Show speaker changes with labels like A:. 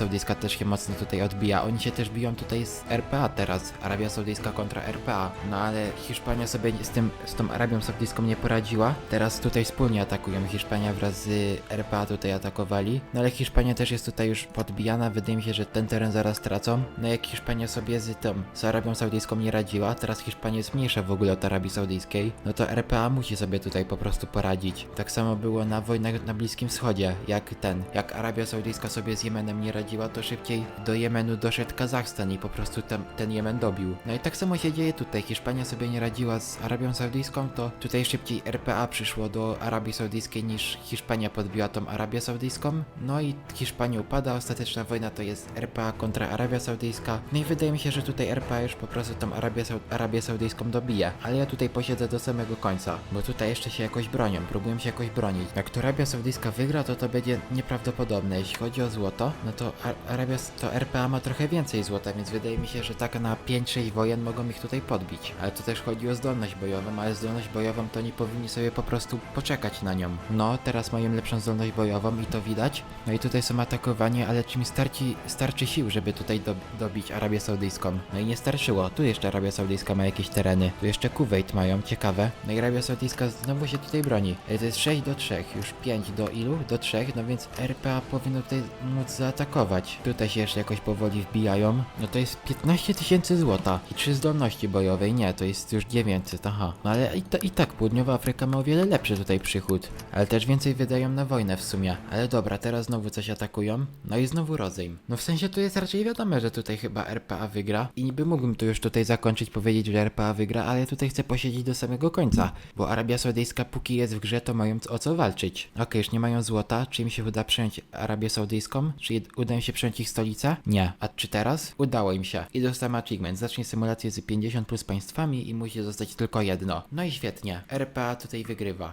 A: Saudyjska też się mocno tutaj odbija. Oni się też biją tutaj z RPA teraz. Arabia Saudyjska kontra RPA. No ale Hiszpania sobie z tym, z tą Arabią Saudyjską nie poradziła. Teraz tutaj wspólnie atakują. Hiszpania wraz z RPA tutaj atakowali. No ale Hiszpania też jest tutaj już podbijana. Wydaje mi się, że ten teren zaraz tracą. No jak Hiszpania sobie z tą, z Arabią Saudyjską nie radziła, teraz Hiszpania jest mniejsza w ogóle od Arabii Saudyjskiej, no to RPA musi sobie tutaj po prostu poradzić. Tak samo było na wojnach na Bliskim Wschodzie, jak ten, jak Arabia Saudyjska sobie z Jemenem nie radziła, to szybciej do Jemenu doszedł Kazachstan i po prostu ten, ten Jemen dobił. No i tak samo się dzieje tutaj. Hiszpania sobie nie radziła z Arabią Saudyjską, to tutaj szybciej RPA przyszło do Arabii Saudyjskiej niż Hiszpania podbiła tą Arabię Saudyjską. No i Hiszpania upada, ostateczna wojna to jest RPA kontra Arabia Saudyjska. No i wydaje mi się, że tutaj RPA już po prostu tą Arabię, Sau- Arabię Saudyjską dobije. Ale ja tutaj posiedzę do samego końca, bo tutaj jeszcze się jakoś bronią, próbują się jakoś bronić. Jak to Arabia Saudyjska wygra, to to będzie nieprawdopodobne. Jeśli chodzi o złoto, no to Arabia, to RPA ma trochę więcej złota, więc wydaje mi się, że tak na 5-6 wojen mogą ich tutaj podbić. Ale to też chodzi o zdolność bojową, ale zdolność bojową to nie powinni sobie po prostu poczekać na nią. No, teraz mają lepszą zdolność bojową i to widać. No i tutaj są atakowanie, ale czy mi starci, starczy sił, żeby tutaj do, dobić Arabię Saudyjską? No i nie starczyło. Tu jeszcze Arabia Saudyjska ma jakieś tereny. Tu jeszcze Kuwait mają, ciekawe. No i Arabia Saudyjska znowu się tutaj broni. E, To jest 6 do 3, już 5 do ilu? Do 3, no więc RPA powinno tutaj móc zaatakować. Tutaj się jeszcze jakoś powoli wbijają. No to jest 15 tysięcy złota i 3 zdolności bojowej. Nie, to jest już 900, aha. No ale i, i tak Południowa Afryka ma o wiele lepszy tutaj przychód. Ale też więcej wydają na wojnę w sumie. Ale dobra, teraz znowu coś atakują. No i znowu rozejm. No w sensie tu jest raczej wiadome, że tutaj chyba RPA wygra. I niby mógłbym tu już tutaj zakończyć, powiedzieć, że RPA wygra, ale tutaj chcę posiedzieć do samego końca. Bo Arabia Saudyjska póki jest w grze, to mają o co walczyć. Okej, już nie mają złota. Czy im się uda przejąć Arabię Saudyjską? Czy jed- uda się przejąć ich stolicę? Nie. A czy teraz? Udało im się. I dostałem achievement. Zacznie symulację z 50 plus państwami i musi zostać tylko jedno. No i świetnie. RPA tutaj wygrywa.